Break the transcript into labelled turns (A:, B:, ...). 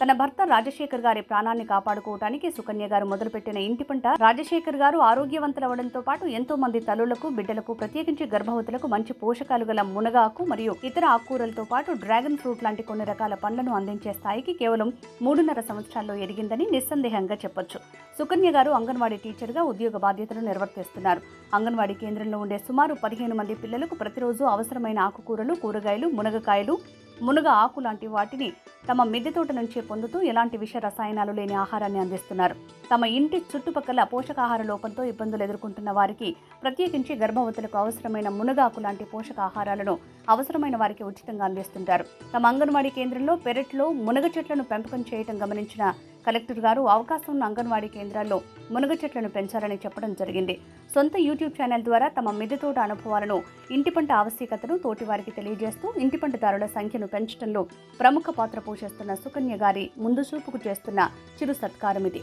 A: తన భర్త రాజశేఖర్ గారి ప్రాణాన్ని కాపాడుకోవటానికి సుకన్య గారు మొదలుపెట్టిన ఇంటి పంట రాజశేఖర్ గారు ఆరోగ్యవంతులవడంతో పాటు ఎంతో మంది తల్లులకు బిడ్డలకు ప్రత్యేకించి గర్భవతులకు మంచి పోషకాలు గల మునగాకు మరియు ఇతర ఆకుకూరలతో పాటు డ్రాగన్ ఫ్రూట్ లాంటి కొన్ని రకాల పండ్లను అందించే స్థాయికి కేవలం మూడున్నర సంవత్సరాల్లో ఎదిగిందని నిస్సందేహంగా చెప్పొచ్చు. సుకన్య గారు అంగన్వాడీ టీచర్గా ఉద్యోగ బాధ్యతలు నిర్వర్తిస్తున్నారు. అంగన్వాడీ కేంద్రంలో ఉండే సుమారు పదిహేను మంది పిల్లలకు ప్రతిరోజు అవసరమైన ఆకుకూరలు కూరగాయలు మునగకాయలు మునగ ఆకు లాంటి వాటిని తమ మిద్దె తోట నుంచే పొందుతూ ఎలాంటి విష రసాయనాలు లేని ఆహారాన్ని అందిస్తున్నారు. తమ ఇంటి చుట్టుపక్కల పోషకాహార లోపంతో ఇబ్బందులు ఎదుర్కొంటున్న వారికి ప్రత్యేకించి గర్భవతులకు అవసరమైన మునగాకు లాంటి పోషకాహారాలను అవసరమైన వారికి ఉచితంగా అందిస్తుంటారు. తమ అంగన్వాడీ కేంద్రంలో పెరట్లో మునగ చెట్లను పెంపకం చేయటం గమనించిన కలెక్టర్ గారు అవకాశం ఉన్న అంగన్వాడీ కేంద్రాల్లో మునగ చెట్లను పెంచాలని చెప్పడం జరిగింది. సొంత యూట్యూబ్ ఛానల్ ద్వారా తమ మిద్దె తోట అనుభవాలను ఇంటి పంట ఆవశ్యకతను తోటి వారికి తెలియజేస్తూ ఇంటి పంటదారుల సంఖ్యను పెంచడంలో ప్రముఖ పాత్ర పోషిస్తున్న సుకన్య గారి ముందు చూపుకు చేస్తున్న చిరు సత్కారం ఇది.